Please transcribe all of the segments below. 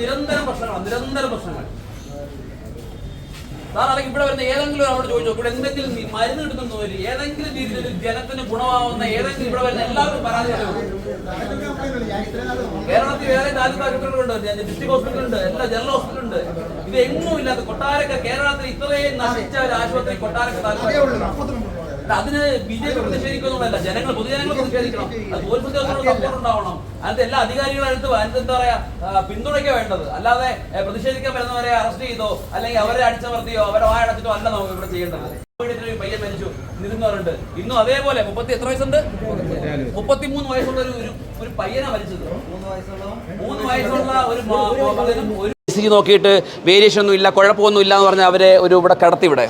നിരന്തരം പ്രശ്നങ്ങളാണ് നിരന്തരം പ്രശ്നങ്ങൾ. സാറാണെങ്കിൽ ഇവിടെ വരുന്ന ഏതെങ്കിലും ഒരാളോട് ചോദിച്ചു? ഇവിടെ എന്തെങ്കിലും മരുന്ന് കിട്ടുന്ന ഒരു ഏതെങ്കിലും രീതിയിൽ ജനത്തിന് ഗുണമാവുന്ന ഏതെങ്കിലും ഇവിടെ വരുന്ന എല്ലാവരും പരാതി കേരളത്തിൽ വേറെ താലൂക്ക് ആശുപത്രികളുണ്ട്. ഡിസ്ട്രിക്ട് ഹോസ്പിറ്റലുണ്ട് എല്ലാ ജനറൽ ഹോസ്പിറ്റലുണ്ട്. ഇത് എങ്ങും ഇല്ലാത്ത കൊട്ടാരക്ക കേരളത്തിൽ ഇത്രയും നശിച്ച ഒരു ആശുപത്രി കൊട്ടാരക്ക താലൂക്ക് അതിന് ബി ജെ പി പ്രതിഷേധിക്കുന്നുള്ള ജനങ്ങൾ പൊതുജനങ്ങൾ പ്രതിഷേധിക്കണം. അത് പോലീസ് ഉദ്യോഗസ്ഥരുടെ സപ്പോർട്ട് ഉണ്ടാവണം അതിനകത്ത് എല്ലാ അധികാരികളും അടുത്ത് അതിനകത്ത് എന്താ പറയാ ആ, വേണ്ടത്. അല്ലാതെ പ്രതിഷേധിക്കാൻ വരുന്നവരെ അറസ്റ്റ് ചെയ്തോ അല്ലെങ്കിൽ അവരെ അടിച്ചമർത്തിയോ അവരെ വായടച്ചിട്ടോ അല്ല നമുക്ക് ഇവിടെ ചെയ്യേണ്ടത്. പയ്യൻ മരിച്ചു നിരുന്നവരുണ്ട്. ഇന്നും അതേപോലെ മുപ്പത്തി എത്ര വയസ്സുണ്ട്? മുപ്പത്തിമൂന്ന്. വയസ്സുള്ള ഒരു ഒരു- ഒരു പയ്യനാ മരിച്ചത്. മൂന്ന് വയസ്സുള്ള ഒരു മകനും നോക്കിയിട്ട് വേരിയേഷൻ ഒന്നും ഇല്ല കുഴപ്പമൊന്നും ഇല്ല എന്ന് പറഞ്ഞ് അവരെ ഒരു ഇവിടെ കടത്തി ഇവിടെ.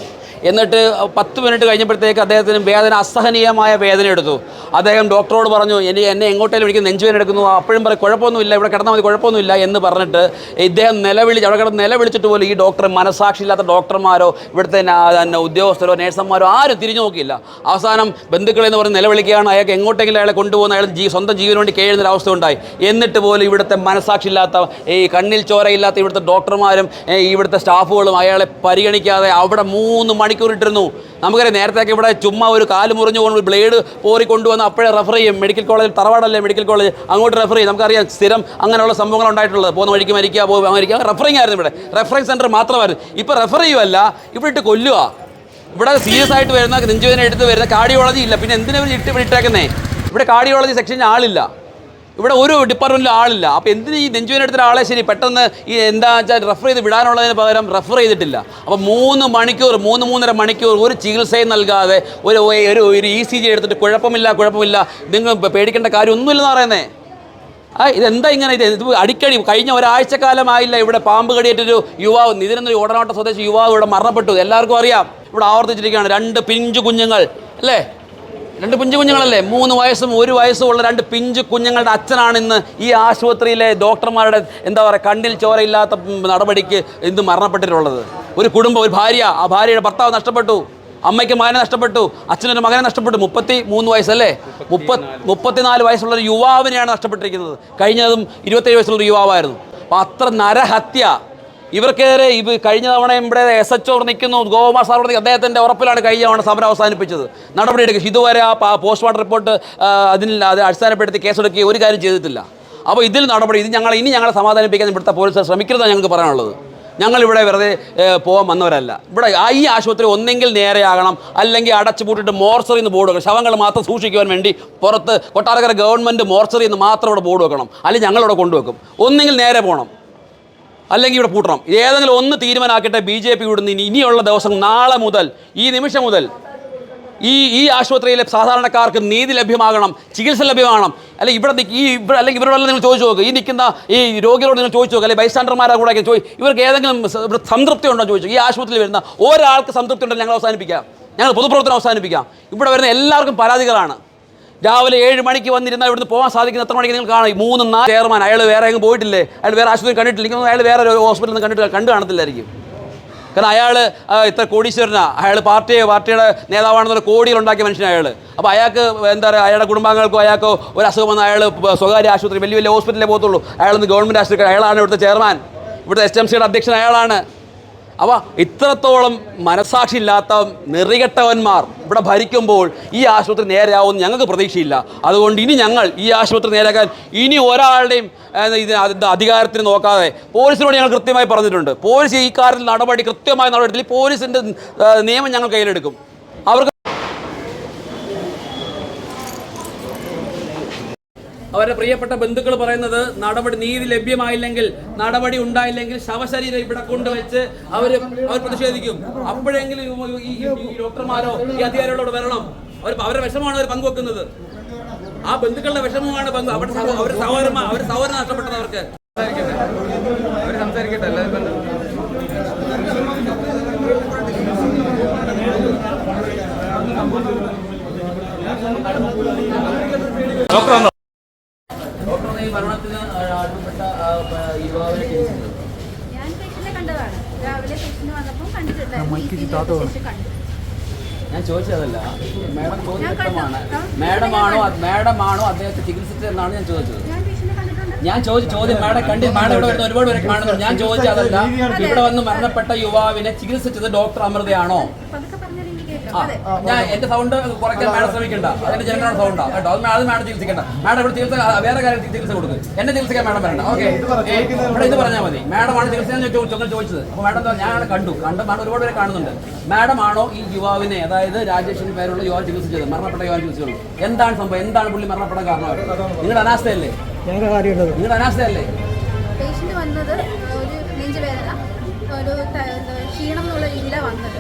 എന്നിട്ട് പത്ത് മിനിറ്റ് കഴിഞ്ഞപ്പോഴത്തേക്ക് അദ്ദേഹത്തിന് വേദന അസഹനീയമായ വേദന എടുത്തു. അദ്ദേഹം ഡോക്ടറോട് പറഞ്ഞു എനിക്ക് എന്നെ എങ്ങോട്ടേലും എനിക്ക് നെഞ്ചുവേദന എടുക്കുന്നു. അപ്പോഴും പറയും കുഴപ്പമൊന്നുമില്ല ഇവിടെ കിടന്നാൽ മതി കുഴപ്പമൊന്നുമില്ല എന്ന് പറഞ്ഞിട്ട് ഇദ്ദേഹം നിലവിളി അവിടെ കിടന്ന് നിലവിളിച്ചിട്ട് പോലും ഈ ഡോക്ടർ മനസാക്ഷിയില്ലാത്ത ഡോക്ടർമാരോ ഇവിടുത്തെ തന്നെ ഉദ്യോഗസ്ഥരോ നേഴ്സന്മാരോ ആരും തിരിഞ്ഞു നോക്കിയില്ല. അവസാനം ബന്ധുക്കളെന്ന് പറഞ്ഞ് നിലവിളിക്കുകയാണ് അയാൾക്ക് എങ്ങോട്ടെങ്കിലും അയാളെ കൊണ്ടുപോകുന്ന അയാൾ ജീ സ്വന്തം ജീവന് വേണ്ടി കേഴുന്ന അവസ്ഥ ഉണ്ടായി. എന്നിട്ട് പോലും ഇവിടുത്തെ മനസാക്ഷിയില്ലാത്ത ഈ കണ്ണിൽ ചോരയില്ലാത്ത ഇവിടുത്തെ ഡോക്ടർമാരും ഇവിടുത്തെ സ്റ്റാഫുകളും അയാളെ പരിഗണിക്കാതെ അവിടെ മൂന്ന് മണിക്കൂർ ഇട്ടിരുന്നു. നമുക്കറിയാം നേരത്തെയൊക്കെ ഇവിടെ ചുമ്മാ ഒരു കാൽ മുറിഞ്ഞു കൊണ്ട് ബ്ലേഡ് പോറി കൊണ്ടുവന്ന് അപ്പോഴേ റെഫർ ചെയ്യും. മെഡിക്കൽ കോളേജിൽ തറവാടല്ലേ മെഡിക്കൽ കോളേജ്? അങ്ങോട്ട് റെഫർ ചെയ്യും. നമുക്കറിയാം സ്ഥിരം അങ്ങനെയുള്ള സംഭവങ്ങൾ ഉണ്ടായിട്ടുള്ളത്. പോകുന്ന വഴിക്ക് മരിക്കുക പോകുക മരിക്കുക. റെഫറിങ് ആയിരുന്നു ഇവിടെ. റെഫറിങ് സെന്റർ മാത്രമായിരുന്നു. ഇപ്പോൾ റെഫർ ചെയ്യുമല്ല ഇവിടെ ഇട്ട് കൊല്ലുക ഇവിടെ സീരിയസ് ആയിട്ട് വരുന്ന നെഞ്ചുവേദന എടുത്ത് വരുന്ന കാർഡിയോളജി ഇല്ല. പിന്നെ എന്തിനാണ് ഇട്ട് ഇവിടെ ഇട്ടേക്കുന്നേ? ഇവിടെ കാർഡിയോളജി സെക്ഷനിൽ ആളില്ല. ഇവിടെ ഒരു ഡിപ്പാർട്ട്മെന്റിലും ആളില്ല. അപ്പോൾ എന്തിന് ഈ നെഞ്ചുവേദന എടുത്ത ആളെ ശരി പെട്ടെന്ന് ഈ എന്താ വെച്ചാൽ റെഫർ ചെയ്ത് വിടാനുള്ളതിന് പകരം റെഫർ ചെയ്തിട്ടില്ല. അപ്പോൾ മൂന്ന് മണിക്കൂർ മൂന്ന് മൂന്നര മണിക്കൂർ ഒരു ചികിത്സയും നൽകാതെ ഒരു ഒരു ഒരു ഇ സി ജി എടുത്തിട്ട് കുഴപ്പമില്ല കുഴപ്പമില്ല നിങ്ങൾ പേടിക്കേണ്ട കാര്യമൊന്നുമില്ലെന്ന് പറയുന്നേ. ആ ഇതെന്താ ഇങ്ങനെ ഇത്? ഇത് അടിക്കടി കഴിഞ്ഞ ഒരാഴ്ച കാലമായില്ല ഇവിടെ പാമ്പ് കടിയേറ്റൊരു യുവാവ് നിതിരെന്നൊരു ഓടനാട്ട സ്വദേശി യുവാവ് ഇവിടെ മരണപ്പെട്ടു. എല്ലാവർക്കും അറിയാം. ഇവിടെ ആവർത്തിച്ചിരിക്കുകയാണ്. രണ്ട് പിഞ്ചു കുഞ്ഞുങ്ങൾ അല്ലേ? രണ്ട് പിഞ്ചു കുഞ്ഞുങ്ങളല്ലേ? മൂന്ന് വയസ്സും ഒരു വയസ്സും ഉള്ള രണ്ട് പിഞ്ചു കുഞ്ഞുങ്ങളുടെ അച്ഛനാണ് ഇന്ന് ഈ ആശുപത്രിയിലെ ഡോക്ടർമാരുടെ എന്താ പറയുക കണ്ണിൽ ചോരയില്ലാത്ത നടപടിക്ക് ഇന്ന് മരണപ്പെട്ടിട്ടുള്ളത്. ഒരു കുടുംബം ഒരു ഭാര്യ ആ ഭാര്യയുടെ ഭർത്താവ് നഷ്ടപ്പെട്ടു അമ്മയ്ക്ക് മകനെ നഷ്ടപ്പെട്ടു അച്ഛനൊരു മകനെ നഷ്ടപ്പെട്ടു. മുപ്പത്തി മൂന്ന് വയസ്സല്ലേ? മുപ്പത് മുപ്പത്തിനാല് വയസ്സുള്ള ഒരു യുവാവിനെയാണ് നഷ്ടപ്പെട്ടിരിക്കുന്നത്. കഴിഞ്ഞതും ഇരുപത്തേഴ് വയസ്സുള്ള ഒരു യുവാവായിരുന്നു. അപ്പോൾ അത്ര നരഹത്യ ഇവർക്കേറെ ഇവ കഴിഞ്ഞ തവണ ഇവിടെ എസ് എച്ച് ഒ നിൽക്കുന്നു. ഗോകുമാർ സാർ നിൽക്കുന്നു അദ്ദേഹത്തിന്റെ ഉറപ്പിലാണ് കഴിഞ്ഞ തവണ സമരം അവസാനിപ്പിച്ചത്. നടപടി നടപടിയെടുക്കുക. ഇതുവരെ ആ പോസ്റ്റ്മോർട്ടം റിപ്പോർട്ട് അതിൽ അത് അടിസ്ഥാനപ്പെടുത്തി കേസെടുക്കുകയും ഒരു കാര്യം ചെയ്തിട്ടില്ല. അപ്പോൾ ഇതിൽ നടപടി ഇത് ഞങ്ങൾ ഇനി ഞങ്ങളെ സമാധാനിപ്പിക്കാൻ ഇവിടുത്തെ പോലീസ് ശ്രമിക്കരുതാണ് ഞങ്ങൾക്ക് പറയാനുള്ളത്. ഞങ്ങളിവിടെ വെറുതെ പോകാൻ വന്നവരല്ല. ഇവിടെ ഈ ആശുപത്രി ഒന്നെങ്കിൽ നേരെയാകണം. അല്ലെങ്കിൽ അടച്ചു പൂട്ടിട്ട് മോർച്ചറി എന്ന് ബോർഡ് വെക്കണം. ശവങ്ങൾ മാത്രം സൂക്ഷിക്കുവാൻ വേണ്ടി പുറത്ത് കൊട്ടാരക്കര ഗവൺമെന്റ് മോർച്ചറി എന്ന് മാത്രം ഇവിടെ ബോർഡ് വെക്കണം. അല്ലെങ്കിൽ ഞങ്ങളിവിടെ കൊണ്ടുവെക്കും. ഒന്നെങ്കിൽ നേരെ പോകണം. അല്ലെങ്കിൽ ഇവിടെ പൂട്ടണം. ഏതെങ്കിലും ഒന്ന് തീരുമാനമാക്കട്ടെ ബി ജെ പി ഇവിടുന്ന് ഇനി ഇനിയുള്ള ദിവസം നാളെ മുതൽ ഈ നിമിഷം മുതൽ ഈ ഈ ആശുപത്രിയിലെ സാധാരണക്കാർക്ക് നീതി ലഭ്യമാകണം ചികിത്സ ലഭ്യമാകണം. അല്ലെങ്കിൽ ഇവിടെ ഈ ഇവിടെ അല്ലെങ്കിൽ ഇവരോടെല്ലാം നിങ്ങൾ ചോദിച്ചു നോക്കുക ഈ നിൽക്കുന്ന ഈ രോഗികളോട് നിങ്ങൾ ചോദിച്ചു നോക്കുക അല്ലെങ്കിൽ ബൈസ്റ്റാൻഡർമാരെ കൂടെ ചോദി ഇവർക്ക് ഏതെങ്കിലും സംതൃപ്തി ഉണ്ടോ ചോദിച്ചു ഈ ആശുപത്രിയിൽ വരുന്ന ഒരാൾക്ക് സംതൃപ്തി ഉണ്ടെങ്കിൽ ഞങ്ങൾ അവസാനിപ്പിക്കാം. ഞങ്ങൾ പൊതുപ്രവർത്തനം അവസാനിപ്പിക്കാം. ഇവിടെ വരുന്ന എല്ലാവർക്കും പരാതികളാണ്. രാവിലെ ഏഴ് മണിക്ക് വന്നിരുന്നാൽ ഇവിടുന്ന് പോകാൻ സാധിക്കുന്ന എത്ര മണിക്ക് നിങ്ങൾ കാണാം? മൂന്ന് നാല് ചെയർമാൻ അയാൾ വേറെ എങ്ങും പോയിട്ടില്ലേ? അയാൾ വേറെ ആശുപത്രി കണ്ടിട്ടില്ല. എനിക്ക് അയാൾ വേറെ ഒരു ഹോസ്പിറ്റലിൽ നിന്ന് കണ്ടിട്ട് കണ്ടു കാണത്തില്ലായിരിക്കും. കാരണം അയാൾ ഇത്ര കോടീശ്വരനാ. അയാൾ പാർട്ടിയെ പാർട്ടിയുടെ നേതാവാണെന്നൊരു കോടികൾ ഉണ്ടാക്കിയ മനുഷ്യനാണ് അയാൾ അപ്പോൾ അയാൾക്ക് എന്താ പറയുക അയാളുടെ കുടുംബാംഗങ്ങൾക്കോ അയാൾക്കോ ഒരു അസുഖം വന്നാൽ അയാൾ സ്വകാര്യ ആശുപത്രി വലിയ വലിയ ഹോസ്പിറ്റലിലേ പോകത്തുള്ളൂ. അയാളൊന്ന് ഗവൺമെന്റ് ആശുപത്രി അയാളാണ് ഇവിടുത്തെ ചെയർമാൻ ഇവിടുത്തെ എസ് എം സിയുടെ അധ്യക്ഷൻ അയാളാണ്. അപ്പോൾ ഇത്രത്തോളം മനസാക്ഷിയില്ലാത്ത നെറികെട്ടവന്മാർ ഇവിടെ ഭരിക്കുമ്പോൾ ഈ ആശുപത്രി നേരെയാവുമെന്ന് ഞങ്ങൾക്ക് പ്രതീക്ഷയില്ല. അതുകൊണ്ട് ഇനി ഞങ്ങൾ ഈ ആശുപത്രി നേരെയാക്കാൻ ഇനി ഒരാളുടെയും ഇത് അധികാരത്തിന് നോക്കാതെ പോലീസിനോട് ഞങ്ങൾ കൃത്യമായി പറഞ്ഞിട്ടുണ്ട്. പോലീസ് ഈ കാര്യത്തിൽ നടപടി കൃത്യമായ നടപടി പോലീസിന്റെ നിയമം ഞങ്ങൾ കയ്യിലെടുക്കും അവർക്ക് അവരുടെ പ്രിയപ്പെട്ട ബന്ധുക്കൾ പറയുന്നത് നടപടി നീതി ലഭ്യമായില്ലെങ്കിൽ നടപടി ഉണ്ടായില്ലെങ്കിൽ ശവശരീരം ഇവിടെ കൊണ്ടുവച്ച് അവർ അവർ പ്രതിഷേധിക്കും. അപ്പോഴെങ്കിലും ഈ- ഡോക്ടർമാരോ ഈ അധികാരികളോട് വരണം. അവർ അവരുടെ വിഷമമാണ് അവർ പങ്കുവെക്കുന്നത്. ആ ബന്ധുക്കളുടെ വിഷമമാണ് പങ്ക് അവരുടെ അവരുടെ സഹോദരന്മാർ അവരുടെ സഹോദരൻ നഷ്ടപ്പെട്ടത് അവർക്ക്. അവർ സംസാരിക്കട്ടെ എല്ലാവരും? ഡോക്ടർ ഈ അടിമപ്പെട്ട യുവാവിനെ ചികിത്സിച്ചത് ഞാൻ പേഷ്യന്റിനെ കണ്ടതാണ്. രാവിലെ പേഷ്യന്റ് വന്നപ്പോൾ കണ്ടിട്ടുണ്ടായിരുന്നു കണ്ടു. ഞാൻ ചോദിച്ചതല്ല. മാഡം ചോദ്യം മാഡം ആണോ മാഡം ആണോ മാഡമാണോ മാഡമാണോ അദ്ദേഹത്തെ ചികിത്സിച്ചതെന്നാണ് ഞാൻ ചോദിച്ചത്. ഞാൻ ചോദിച്ച ചോദ്യം മാഡം കണ്ടി മാഡം ഇവിടെ വരുന്ന ഒരുപാട് പേരെ കാണുന്നു ഞാൻ ചോദിച്ചതല്ല ഇവിടെ വന്ന് മരണപ്പെട്ട യുവാവിനെ ചികിത്സിച്ചത് ഡോക്ടർ അമൃതയാണോ? ഞാൻ എന്റെ സൗണ്ട് കുറയ്ക്കാൻ മാഡം ശ്രമിക്കണ്ട. അതിന്റെ ജനങ്ങളുടെ സൗണ്ടാ കേട്ടോ. അത് മാഡം മാഡം ചികിത്സിക്കണ്ട. മാഡം ഇവിടെ ചികിത്സ വേറെ കാര്യം ചികിത്സ കൊടുക്കും. എന്നെ ചികിത്സിക്കാൻ മാഡം വരണ്ട. ഓക്കെ. ഇവിടെ ഇത് പറഞ്ഞാൽ മതി. മാഡമാണ് ചികിത്സ ചൊങ്ങൾ ചോദിച്ചത്. അപ്പോൾ മാഡം എന്താ ഞാൻ കണ്ടു. കണ്ട് മാഡം ഒരുപാട് പേരെ കാണുന്നുണ്ട്. മാഡം ആണോ ഈ യുവാവിനെ അതായത് രാജേഷിന് പേരുള്ള യുവാവ് ചികിത്സിച്ചത്? മരണപ്പെട്ട യുവാവ് ചികിത്സിച്ചത്. എന്താണ് സംഭവം? എന്താണ് പുള്ളി മരണപ്പെടാൻ കാരണം? നിങ്ങളുടെ അനാസ്ഥയല്ലേ? നിങ്ങളുടെ അനാസ്ഥയല്ലേ? പേഷ്യന്റ് വന്നത് ഒരു നെഞ്ചുവേദന ഒരു ക്ഷീണം എന്നുള്ള രീതിയിലാണ് വന്നത്.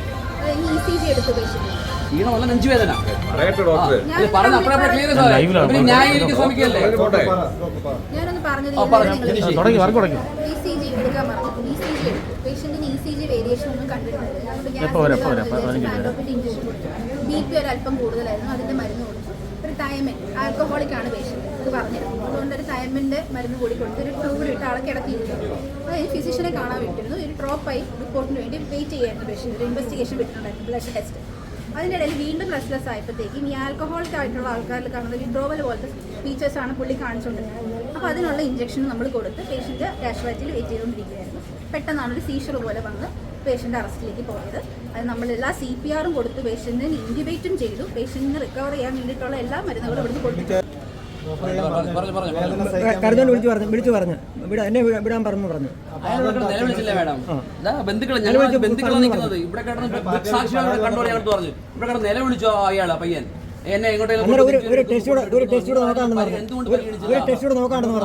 ഈണമല്ല നെഞ്ചുവേദന. പറയട്ടെ ഡോക്ടറെ. ഇത് പറഞ്ഞ അപ്പഴേ ക്ലിയർ സാറേ ഇവർ ന്യായീകരിക്കാൻ ശ്രമിക്കല്ലേ? പോട്ടെ ഞാനൊന്ന് പറഞ്ഞത് ആ, പറഞ്ഞോ. നിങ്ങൾ ഫിനിഷ് ചെയ്യ്. തുടങ്ങി വർക്ക് തുടങ്ങി. ഇ സി ജി എടുക്കാൻ പറഞ്ഞു ഇ സി ജി എടുത്തു. പേഷ്യന്റിന് ഇ സി ജി വേരിയേഷൻ ഒന്നും ബി പി ഒരു അല്പം കൂടുതലായിരുന്നു. അതിന്റെ മരുന്ന് കൊടുത്തു. ഒരു ടൈമിൽ ആൽക്കഹോളിക് ആണ് പേഷ്യന്റ് ഇത് പറഞ്ഞിരുന്നു അതുകൊണ്ട് ഒരു തൈമിന്റെ മരുന്ന് കൂടി കൊടുത്ത് ഒരു ട്യൂബിൽ ഇട്ട് ആളെ കിടത്തിയിരുന്നു അപ്പോൾ ഫിസിഷ്യനെ കാണാൻ വിട്ടിരുന്നു ഒരു ഡ്രോപ്പായി റിപ്പോർട്ടിന് വേണ്ടി വെയിറ്റ് ചെയ്യായിരുന്നു പേഷ്യന്റ് ഒരു ഇൻവെസ്റ്റിഗേഷൻ വിട്ടിട്ടുണ്ടായിരുന്നു ബ്ലഡ് ടെസ്റ്റ് അതിനിടയിൽ വീണ്ടും ബ്ലസ്ലെസ് ആയപ്പോഴത്തേക്കും ഈ ആൽക്കഹോളിക് ആയിട്ടുള്ള ആൾക്കാരിൽ കാണുന്ന വിഡ്രോവൽ പോലത്തെ ഫീച്ചേഴ്സ് ആണ് പുള്ളി കാണിച്ചുകൊണ്ടിരുന്നത്. അപ്പോൾ അതിനുള്ള ഇഞ്ചക്ഷൻ നമ്മൾ കൊടുത്ത് പേഷ്യന്റ് കാഷ്വാലിറ്റിയിൽ വെയിറ്റ് ചെയ്തുകൊണ്ടിരിക്കുകയായിരുന്നു. പെട്ടെന്നാണ് ഒരു സീഷർ പോലെ വന്ന് പേഷ്യന്റ് അറസ്റ്റിലേക്ക് പോയത്. അത് നമ്മൾ എല്ലാ സി പി ആറും കൊടുത്ത് പേഷ്യന്റിന് ഇൻക്യുബേറ്റും ചെയ്തു. പേഷ്യന്റിന് റിക്കവർ ചെയ്യാൻ വേണ്ടിയിട്ടുള്ള എല്ലാ മരുന്നുകളും ഇവിടുന്ന് കൊടുത്തു. വിളിച്ചു പറഞ്ഞു വിളിച്ചു പറഞ്ഞു. വിടാ എന്നെ വിടാൻ പറഞ്ഞു പറഞ്ഞു. നിലവിളിച്ചില്ലേ മാഡം? ബന്ധുക്കൾ നിൽക്കുന്നത് ഇവിടെ കിടന്ന് സാക്ഷികളെ കണ്ടോടെ ഞങ്ങൾ പറഞ്ഞു ഇവിടെ കിടന്ന് നിലവിളിച്ചോ അയാളാ പയ്യൻ? എന്നെ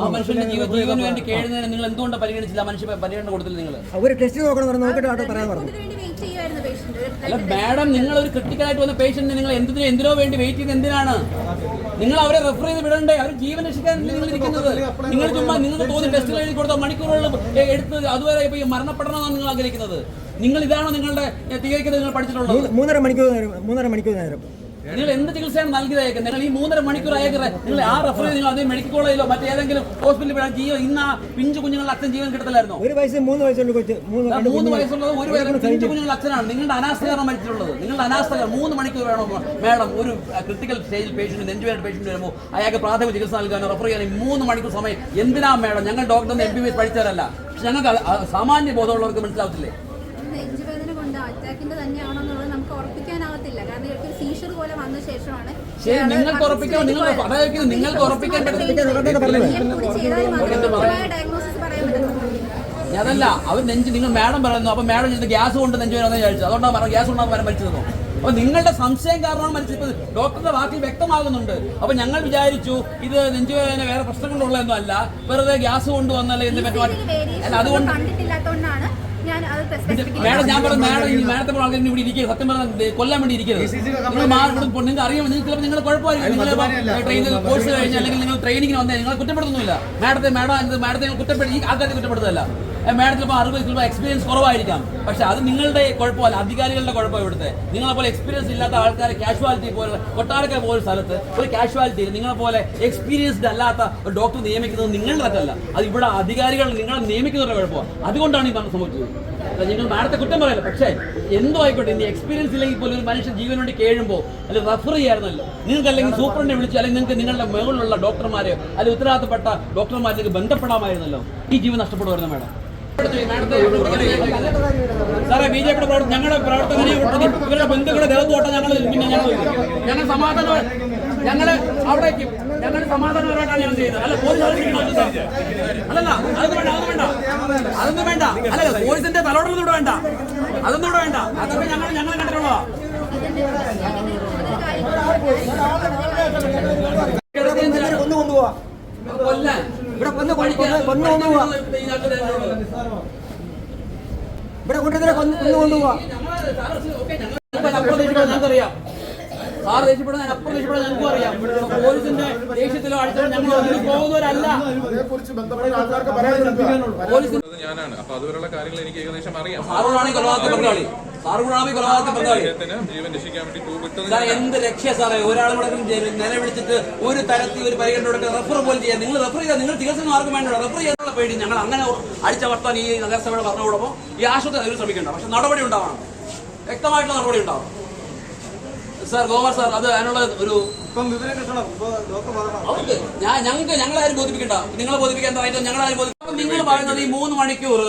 മനുഷ്യന്റെ ജീവന് വേണ്ടി കേഴുന്നതിന് നിങ്ങൾ എന്തുകൊണ്ട് പരിഗണിച്ചില്ല? മനുഷ്യ പരിഗണന കൊടുത്തില്ല നിങ്ങൾ ഒരു ടെസ്റ്റ് നോക്കണം പറഞ്ഞു നോക്കിയിട്ട് പറയാൻ പറഞ്ഞു. അല്ല മാഡം നിങ്ങൾ ഒരു ക്രിട്ടിക്കൽ ആയിട്ട് വന്ന പേഷ്യന്റിനെ നിങ്ങൾ എന്തിനോ എന്തിനോ വേണ്ടി വെയിറ്റ് ചെയ്ത് എന്തിനാണ്? നിങ്ങൾ അവരെ റെഫർ ചെയ്ത് വിടണ്ടേ? അവർ ജീവൻ രക്ഷിക്കാൻ നിങ്ങൾ ഇരിക്കുന്നത്. നിങ്ങൾ ചുമ്മാ നിങ്ങൾക്ക് തോന്നി ടെസ്റ്റ് എഴുതി കൊടുത്ത? മണിക്കൂറുകൾ എടുത്ത് അതുവരെ ഇപ്പൊ ഈ മരണപ്പെടണമെന്നാണ് നിങ്ങൾ ആഗ്രഹിക്കുന്നത്. നിങ്ങൾ ഇതാണോ നിങ്ങളുടെ തികയ്ക്കുന്നത് നിങ്ങൾ പഠിച്ചിട്ടുള്ളത്? മൂന്ന്- മൂന്നര മണിക്കൂർ നേരം മൂന്നര മണിക്കൂർ നേരം. നിങ്ങൾ എന്ത് ചികിത്സയാണ് നൽകിയത് നിങ്ങൾ ഈ മൂന്നര മണിക്കൂർ അയക്കുന്നത് നിങ്ങൾ ആ റെഫർ നിങ്ങൾ അതേ മെഡിക്കൽ കോളേജിലോ മറ്റേതെങ്കിലും ഹോസ്പിറ്റലിൽ വിടാൻ ജീവൻ ഇന്ന് ആ പിഞ്ചു കുഞ്ഞുങ്ങളുടെ അച്ഛൻ ജീവൻ കിട്ടത്തില്ലായിരുന്നു? ഒരു വയസ്സ് മൂന്ന് വയസ്സുണ്ട് മൂന്ന്. വയസ്സുള്ളത് ഒരു വയസ്സ് പിഞ്ചു കുഞ്ഞുങ്ങളുടെ അച്ഛനാണ്. നിങ്ങളുടെ അനാസ്ഥ കാരണം മരിച്ചിട്ടുള്ളത്. നിങ്ങളുടെ അനാസ്ഥ മൂന്ന് മണിക്കൂർ വേണോ? മാഡം ഒരു ക്രിട്ടിക്കൽ സ്റ്റേജിൽ പേഷ്യന്റ് നെഞ്ചുവേദന പേഷ്യന്റ് വരുമ്പോൾ അയാൾക്ക് പ്രാഥമിക ചികിത്സ നൽകാനോ റെഫർ ചെയ്യാനോ ഈ മൂന്ന് മണിക്കൂർ സമയം. എന്തിനാ മാഡം? ഞങ്ങൾ ഡോക്ടറിന് എം ബി ബി എസ് പഠിച്ചവരല്ല. പക്ഷെ ഞങ്ങൾക്ക് സാമാന്യ ബോധമുള്ളവർക്ക് മനസ്സിലാവത്തില്ലേ നെഞ്ചുവേദന കൊണ്ട് അറ്റാക്കിന്റെ തന്നെയാണോ എന്നുള്ളത് നമുക്ക് ഉറപ്പിക്കാനാവത്തില്ല കാരണം ഇവർക്ക് സീഷർ പോലെ ശരി നിങ്ങൾക്ക് ഉറപ്പിക്കാൻ നിങ്ങൾ. അതായത് നിങ്ങൾക്ക് ഉറപ്പിക്കാൻ ഡയഗ്നോസിസ് പറയാൻ അതല്ല അവർ നെഞ്ച് നിങ്ങൾ മാഡം പറയുന്നു അപ്പൊ മാഡം ചെയ്ത് ഗ്യാസ് കൊണ്ട് നെഞ്ച് വേണമെന്ന് ചോദിച്ചു അതുകൊണ്ടാണ് പറഞ്ഞത് ഗ്യാസ് കൊണ്ടാണ് വരാൻ മരിച്ചതെന്നോ? അപ്പൊ നിങ്ങളുടെ സംശയം കാരണമാണ് മരിച്ചത്. ഡോക്ടറുടെ വാക്കിൽ വ്യക്തമാകുന്നുണ്ട്. അപ്പൊ ഞങ്ങൾ വിചാരിച്ചു ഇത് നെഞ്ചുവേദന വേറെ പ്രശ്നങ്ങളുള്ളതൊന്നും അല്ല. വെറുതെ ഗ്യാസ് കൊണ്ട് വന്നല്ലേ എന്ന് പറ്റും. അല്ല അതുകൊണ്ട് കണ്ടിട്ടില്ലാത്തതുകൊണ്ടാണ് ഞാൻ അത് specifically മാഡം ഞാൻ പറഞ്ഞു മാഡം ഈ മാഡത്തെ പോലെ ആൾക്കാർ ഇവിടെ ഇരിക്കുക സത്യം പറഞ്ഞാൽ കൊല്ലാൻ വേണ്ടി ഇരിക്കരുത് നിങ്ങൾ മാ- ഇവിടെ പോ- നിങ്ങൾക്ക് അറിയാം. നിങ്ങൾ ചിലപ്പോൾ നിങ്ങളുടെ കുഴപ്പമായിരിക്കും. നിങ്ങൾ ട്രെയിനിൽ കോഴ്സ് കഴിഞ്ഞ് അല്ലെങ്കിൽ നിങ്ങൾ ട്രെയിനിങ്ങിന് വന്നാൽ നിങ്ങളെ കുറ്റപ്പെടുത്തുന്നില്ല മാഡത്തെ മാഡം മാഡത്തെ നിങ്ങൾ കുറ്റപ്പെടുത്തി ഈ ആൾക്കാരെ കുറ്റപ്പെടുത്തല്ല. മാഡത്തിന് ഇപ്പോൾ അറിവ് ചിലപ്പോൾ എക്സ്പീരിയൻസ് കുറവായിരിക്കാം. പക്ഷെ അത് നിങ്ങളുടെ കുഴപ്പമല്ല. അധികാരികളുടെ കുഴപ്പം ഇവിടുത്തെ. നിങ്ങളെ പോലെ എക്സ്പീരിയൻസ് ഇല്ലാത്ത ആൾക്കാരെ കാഷ്വാലിറ്റി പോലെ കൊട്ടാരക്കര പോലെ സ്ഥലത്ത് ഒരു കാഷ്വാലിറ്റി നിങ്ങളെ പോലെ എക്സ്പീരിയൻസ്ഡ് അല്ലാത്ത ഒരു ഡോക്ടർ നിയമിക്കുന്നത് നിങ്ങളുടെ തെറ്റല്ല. അത് ഇവിടെ അധികാരികൾ നിങ്ങളെ നിയമിക്കുന്നവരുടെ കുഴപ്പമാണ് അതുകൊണ്ടാണ് ഈ പറഞ്ഞ സംഭവിച്ചത് നിങ്ങൾ മാഡത്തെ കുറ്റം പറയല്ല. പക്ഷേ എന്തോ ആയിക്കോട്ടെ ഇനി എക്സ്പീരിയൻസ് ഇല്ലെങ്കിൽ പോലും ഒരു മനുഷ്യൻ ജീവൻ വേണ്ടി കേഴുമ്പോൾ അല്ലെങ്കിൽ റെഫർ ചെയ്യാറുന്നല്ലോ നിങ്ങൾക്ക് അല്ലെങ്കിൽ സൂപ്രണ്ടിനെ വിളിച്ച് അല്ലെങ്കിൽ നിങ്ങൾക്ക് നിങ്ങളുടെ മുകളിലുള്ള ഡോക്ടർമാരെയോ അല്ലെങ്കിൽ ഉത്തരവാദിത്തപ്പെട്ട ഡോക്ടർമാരിലേക്ക് ബന്ധപ്പെടാമായിരുന്നല്ലോ. ഈ ജീവൻ നഷ്ടപ്പെടുമായിരുന്നു മാഡം. സാറേ ബി ജെ പിയുടെ പ്രവർത്തനം ഞങ്ങളുടെ പ്രവർത്തകനെ വിട്ടത് ഇവരുടെ ബന്ധുക്കളുടെ ദേഹത്ത് തൊട്ട് ഞങ്ങൾ പിന്നെ ഞങ്ങൾ ഞങ്ങൾ സമാധാനം ഞങ്ങൾ അവിടേക്ക് ഞങ്ങൾ സമാധാനപരമായിട്ടാണ് ഞങ്ങൾ അല്ല പോലീസ് അല്ലല്ല അതൊന്നും വേണ്ട അതൊന്നും വേണ്ട. അതൊന്നും വേണ്ട. അല്ല പോലീസിന്റെ തലോടൊന്നും ഇവിടെ വേണ്ട. അതൊന്നും ഇവിടെ വേണ്ട. അതൊക്കെ ഞങ്ങൾ ഞങ്ങൾ കണ്ടിട്ടുള്ളതാ. കൊല്ലാൻ. ഇവിടെ കൊന്ന് കൊന്നു കൊണ്ടുപോവാ ഇവിടെ കൊണ്ടുവരെ കൊന്നു കൊന്ന് കൊണ്ടുപോവാ ഞങ്ങൾക്കറിയാം സാർ ദേഷ്യപ്പെടുന്ന അപ്പുറം ദേഷ്യപ്പെടാൻ ഞങ്ങൾക്കും അറിയാം. പോലീസിന്റെ ദേഷ്യത്തിലോ അടിച്ചാലോ ഞങ്ങൾ ഒന്നിനും പോകുന്നവരല്ല. പോലീസ് ഞാനാണ്. അപ്പൊ അതുവരെയുള്ള കാര്യങ്ങൾ എനിക്ക് ഏകദേശം അറിയാം. സാറുകളാണ് കൊലപാതക പങ്കാളി സാറുകളാണ് കൊലപാതക പങ്കാളി അദ്ദേഹത്തിന് ജീവൻ രക്ഷിക്കാൻ വേണ്ടി ട്യൂബ് ഇട്ടത് സാർ എന്ത് രക്ഷ സാറേ? ഒരാളും നിലവിളിച്ചിട്ട് ഒരു തരത്തിൽ ഒരു പരിഗണന കൊടുക്കുക റെഫർ പോലും ചെയ്യാൻ നിങ്ങൾ റെഫർ ചെയ്താൽ നിങ്ങൾ ചികിത്സ ആർക്കും വേണ്ട? റെഫർ ചെയ്യാനുള്ള പേടി ഞങ്ങൾ അങ്ങനെ അടിച്ചമർത്താൻ ഈ നഗരസഭയുടെ ഭരണകൂടമോ ഈ ആശുപത്രി ശ്രമിക്കേണ്ട ശ്രമിക്കണ്ട. പക്ഷെ നടപടി ഉണ്ടാവണം. വ്യക്തമായിട്ടുള്ള നടപടി ഉണ്ടാവണം. സാർ ഗോവർ സാർ അത് അതിനുള്ള ഒരു ഞാൻ ഞങ്ങൾക്ക് ഞങ്ങളാരും ബോധിപ്പിക്കണ്ട. നിങ്ങളെ ബോധിപ്പിക്കാൻ റൈറ്റ് ഞങ്ങളാരും ബോധിപ്പിക്കും നിങ്ങൾ പറയുന്നത് ഈ മൂന്ന് മണിക്കൂർ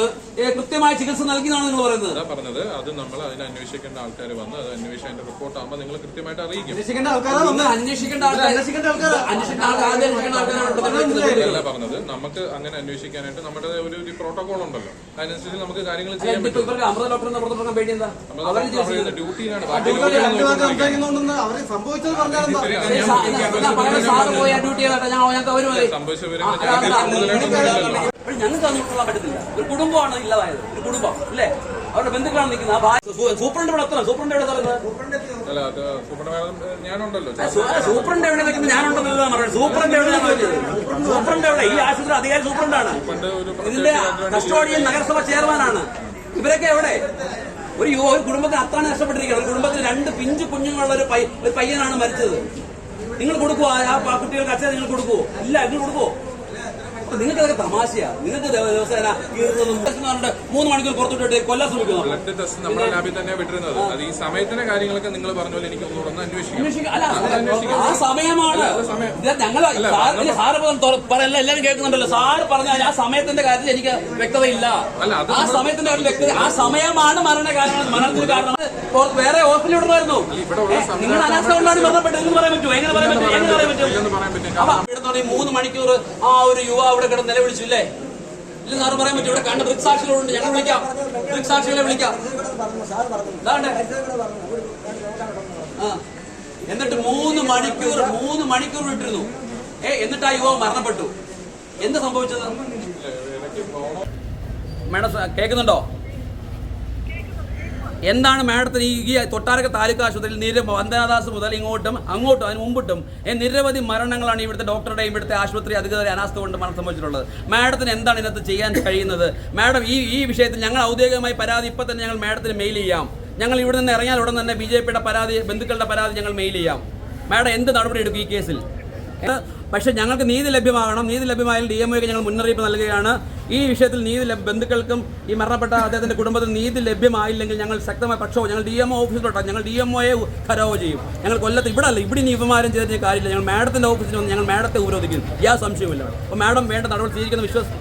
കൃത്യമായ ചികിത്സ നൽകിയെന്നാണ് നിങ്ങൾ പറയുന്നത്? അതാ പറഞ്ഞത്. അത് നമ്മൾ അതിനെ അന്വേഷിക്കേണ്ട ആൾക്കാർ വന്ന് അത് അന്വേഷിച്ച് അതിന്റെ റിപ്പോർട്ട് ആകുമ്പോൾ നിങ്ങൾ കൃത്യമായിട്ട് അറിയിക്കും. അന്വേഷിക്കേണ്ട ആൾക്കാരെ നിങ്ങൾ അന്വേഷിക്കേണ്ട ആൾക്കാർ പറഞ്ഞത് നമുക്ക് അങ്ങനെ അന്വേഷിക്കാനായിട്ട് നമ്മുടെ ഒരു ഒരു പ്രോട്ടോകോൾ ഉണ്ടല്ലോ. അതിനനുസരിച്ച് നമുക്ക് കാര്യങ്ങൾ ചെയ്യാൻ പറ്റും. ഡ്യൂട്ടിയിലാണ് സംഭവിച്ചത് പറഞ്ഞാലെന്താ സാറ് പോയി ആ ഡ്യൂട്ടി ചെയ്തോട്ടെ ഞങ്ങൾ ഞങ്ങൾക്ക് അവർ മതി ഉൾക്കൊള്ളാൻ പറ്റത്തില്ല. ഒരു കുടുംബമാണ് ഇല്ലാതായത്. ഒരു കുടുംബം അല്ലേ? അവരുടെ ബന്ധുക്കളാണ് നിൽക്കുന്നത്. സൂപ്രണ്ട് ഇവിടെ എത്ര? സൂപ്രണ്ട് എവിടെ സൂപ്രണ്ട് നിൽക്കുന്നത്? ഞാനുണ്ടെന്ന് പറയുന്നത് സൂപ്രണ്ട് എവിടെ സൂപ്രണ്ട് എവിടെ? ഈ ആശുപത്രി അധികാരി സൂപ്രണ്ടാണ്. ഇതിന്റെ കസ്റ്റോഡിയൻ നഗരസഭ ചെയർമാനാണ്. ഇവരൊക്കെ എവിടെ? ഒരു ഒരു കുടുംബത്തിന് അത്താണ് നഷ്ടപ്പെട്ടിരിക്കുന്നത് ഒരു കുടുംബത്തിൽ രണ്ട് പിഞ്ചു കുഞ്ഞുങ്ങളുള്ള ഒരു പയ്യനാണ് മരിച്ചത്. നിങ്ങൾ കൊടുക്കുവോ? ആ കുട്ടികൾക്ക് അച്ഛനെ നിങ്ങൾ കൊടുക്കുവോ? ഇല്ല നിങ്ങൾ കൊടുക്കുവോ? അപ്പൊ നിങ്ങൾക്ക് അതൊക്കെ തമാശയാ. നിങ്ങൾക്ക് ദിവ- ദിവസേന മൂന്ന് മണിക്കൂർ പുറത്തുവിട്ടിട്ട് കൊല്ലാൻ ശ്രമിക്കുന്നു ബ്ലഡ് ടെസ്റ്റ് നമ്മുടെ ലാബിൽ തന്നെ വിട്ടിരുന്നത്. അത് ഈ സമയത്തിന്റെ കാര്യങ്ങളൊക്കെ നിങ്ങൾ പറഞ്ഞ പോലെ എനിക്ക് ഒന്നുകൂടെ ഒന്ന് അന്വേഷിക്കാം. ആ സമയമാണ്. ഞങ്ങൾ സാറ് പറയല്ല എല്ലാവരും കേൾക്കുന്നുണ്ടല്ലോ. സാറ് പറഞ്ഞാൽ ആ സമയത്തിന്റെ കാര്യത്തിൽ എനിക്ക് വ്യക്തതയില്ല. അല്ല, ആ സമയത്തിന്റെ കാര്യത്തിൽ വ്യക്തത ആ സമയമാണ് മരണ കാരണം മരണത്തിന് കാരണം. വേറെ ഹോസ്പിറ്റലിൽ ഏ, നിങ്ങൾ അനാസ്ഥ കൊണ്ടാണ് മരണപ്പെട്ടത് എന്ന് പറയാൻ പറ്റുമോ എങ്ങനെ പറയാൻ പറ്റും? എങ്ങനെ പറയാൻ പറ്റും? അപ്പൊ മൂന്ന് മണിക്കൂർ ആ ഒരു യുവ അവിടെ കിടന്ന് നിലവിളിച്ചു ഇല്ലേ ഇല്ല സാറ് പറയാൻ പറ്റും ഇവിടെ കണ്ട ദൃക്സാക്ഷികളുണ്ട്. ഞങ്ങൾ വിളിക്കാം. ദൃക്സാക്ഷികളെ വിളിക്കാം. എന്നിട്ട് മൂന്ന് മണിക്കൂർ മൂന്ന് മണിക്കൂർ വിട്ടിരുന്നു ഏ എന്നിട്ട് ആ യുവാവ് മരണപ്പെട്ടു. എന്ത് സംഭവിച്ചത്? മേഡം കേൾക്കുന്നുണ്ടോ? എന്താണ് മാഡത്തിന് ഈ തൊട്ടാരക്ക താലൂക്ക് ആശുപത്രിയിൽ നിര വന്ദനാദാസ് മുതൽ ഇങ്ങോട്ടും അങ്ങോട്ടും അതിന് മുമ്പിട്ടും നിരവധി മരണങ്ങളാണ് ഇവിടുത്തെ ഡോക്ടറുടെയും ഇവിടുത്തെ ആശുപത്രി അധികൃതരെ അനാസ്ഥ കൊണ്ട് മരണം സംഭവിച്ചിട്ടുള്ളത് മാഡത്തിന് എന്താണ് ഇതിനകത്ത് ചെയ്യാൻ കഴിയുന്നത്? മാഡം ഈ ഈ വിഷയത്തിൽ ഞങ്ങൾ ഔദ്യോഗികമായി പരാതി ഇപ്പം തന്നെ ഞങ്ങൾ മാഡത്തിന് മെയിൽ ചെയ്യാം. ഞങ്ങൾ ഇവിടെ നിന്ന് ഇറങ്ങിയാൽ ഉടൻ തന്നെ ബി ജെ പിയുടെ പരാതി ബന്ധുക്കളുടെ പരാതി ഞങ്ങൾ മെയിൽ ചെയ്യാം. മാഡം എന്ത് നടപടി എടുക്കും ഈ കേസിൽ? പക്ഷേ ഞങ്ങൾക്ക് നീതി ലഭ്യമാകണം. നീതി ലഭ്യമായാലും ഡി എം ഒക്ക് ഞങ്ങൾ മുന്നറിയിപ്പ് നൽകുകയാണ്. ഈ വിഷയത്തിൽ നീതി ബന്ധുക്കൾക്കും ഈ മരണപ്പെട്ട അദ്ദേഹത്തിന്റെ കുടുംബത്തിന് നീതി ലഭ്യമായില്ലെങ്കിൽ ഞങ്ങൾ ശക്തമായ പക്ഷോ ഞങ്ങൾ ഡി എം ഒ ഓഫീസിലോട്ടാണ് ഞങ്ങൾ ഡി എം ഒയെ ഖരാവോ ചെയ്യും. ഞങ്ങൾ കൊല്ലത്ത് ഇവിടെ അല്ല ഇവിടെ നിയമമാരും ചെയ്തിട്ട് കാര്യമില്ല. ഞങ്ങൾ മാഡത്തിന്റെ ഓഫീസിൽ വന്ന് ഞങ്ങൾ മാഡത്തെ ഉപരോധിക്കും. യാ സംശയമില്ല അപ്പോൾ മാഡം വേണ്ട നടപടി സ്വീകരിക്കുന്ന വിശ്വസ്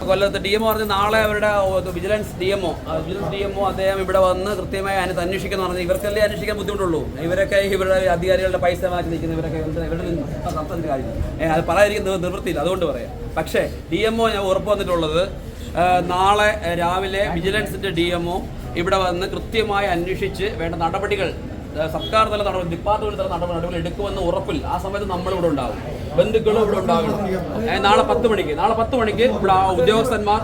കൊല്ലത്ത് ഡി എം ഒ പറഞ്ഞ് നാളെ അവരുടെ vigilance D M O vigilance D M O അദ്ദേഹം ഇവിടെ വന്ന് കൃത്യമായി അതിനകത്ത് അന്വേഷിക്കുന്ന പറഞ്ഞാൽ ഇവർക്കല്ലേ അന്വേഷിക്കാൻ ബുദ്ധിമുട്ടുള്ളൂ. ഇവരൊക്കെ ഇവരുടെ അധികാരികളുടെ പൈസ മാറ്റി നിൽക്കുന്ന ഇവരൊക്കെ ഇവരുടെ സംസ്ഥാനത്തിന്റെ കാര്യം. അത് പറയാതിരിക്കുന്ന നിവൃത്തിയില്ല. അതുകൊണ്ട് പറയാം. പക്ഷേ ഡി എം ഒ ഞാൻ ഉറപ്പ് വന്നിട്ടുള്ളത് നാളെ രാവിലെ വിജിലൻസിന്റെ ഡി എം ഒ ഇവിടെ വന്ന് കൃത്യമായി അന്വേഷിച്ച് വേണ്ട നടപടികൾ സർക്കാർ തല നടപടി ഡിപ്പാർട്ട്മെന്റ് തല നടപടി എടുക്കുമെന്ന് ഉറപ്പിൽ ആ സമയത്ത് നമ്മൾ ഇവിടെ ഉണ്ടാവും. ബന്ധുക്കളും ഇവിടെ ഉണ്ടാകണം നാളെ പത്ത് മണിക്ക്. നാളെ പത്ത് മണിക്ക് ഇവിടെ ആ ഉദ്യോഗസ്ഥന്മാർ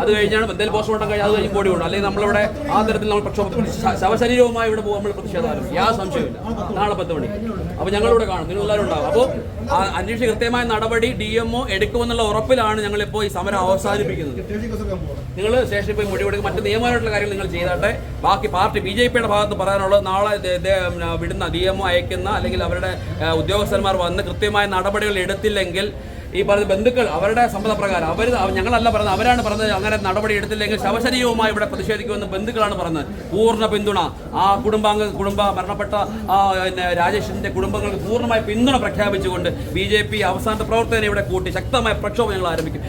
അത് കഴിഞ്ഞാണ് എന്തെങ്കിലും പോസ്റ്റ്മോർട്ടം കഴിഞ്ഞാൽ അത് കഴിഞ്ഞ് ബോഡി കൊണ്ടു അല്ലെങ്കിൽ നമ്മളിവിടെ ആ തരത്തിൽ നമ്മൾ പ്രക്ഷോഭത്തിൽ ശവശരീരവുമായി ഇവിടെ പോകുമ്പോൾ നമ്മൾ പ്രതിഷേധം യാതൊരു സംശയമില്ല നാളെ പത്ത് മണിക്ക്. അപ്പോൾ ഞങ്ങളിവിടെ കാണും. നിങ്ങൾ എല്ലാവരും ഉണ്ടാവും. അപ്പോൾ അന്വേഷിച്ച് കൃത്യമായ നടപടി ഡി എം ഒ എടുക്കുമെന്നുള്ള ഉറപ്പിലാണ് ഞങ്ങളിപ്പോൾ ഈ സമരം അവസാനിപ്പിക്കുന്നത്. നിങ്ങൾ സ്റ്റേഷനിൽ പോയി മൊഴി കൊടുക്കും. മറ്റ് നിയമപരമായിട്ടുള്ള കാര്യങ്ങൾ നിങ്ങൾ ചെയ്താട്ടെ. ബാക്കി പാർട്ടി ബി ജെ പിയുടെ ഭാഗത്ത് പറയാനുള്ളത് നാളെ വിടുന്ന ഒ അയക്കുന്ന അല്ലെങ്കിൽ അവരുടെ ഉദ്യോഗസ്ഥന്മാർ വന്ന് കൃത്യമായ നടപടികൾ എടുത്തില്ലെങ്കിൽ ഈ പറഞ്ഞ ബന്ധുക്കൾ അവരുടെ സമ്മതപ്രകാരം അവർ ഞങ്ങളല്ല പറഞ്ഞത് അവരാണ് പറഞ്ഞത് അങ്ങനെ നടപടി എടുത്തില്ലെങ്കിൽ ശവശരീരവുമായി ഇവിടെ പ്രതിഷേധിക്കുമെന്ന് ബന്ധുക്കളാണ് പറഞ്ഞത്. പൂർണ പിന്തുണ. ആ കുടുംബാംഗ കുടുംബ മരണപ്പെട്ട ആ പിന്നെ രാജേഷിന്റെ കുടുംബങ്ങൾക്ക് പൂർണമായ പിന്തുണ പ്രഖ്യാപിച്ചുകൊണ്ട് ബി ജെ പി അവസാനത്തെ പ്രവർത്തനം ഇവിടെ കൂട്ടി ശക്തമായ പ്രക്ഷോഭം ഞങ്ങൾ ആരംഭിക്കും.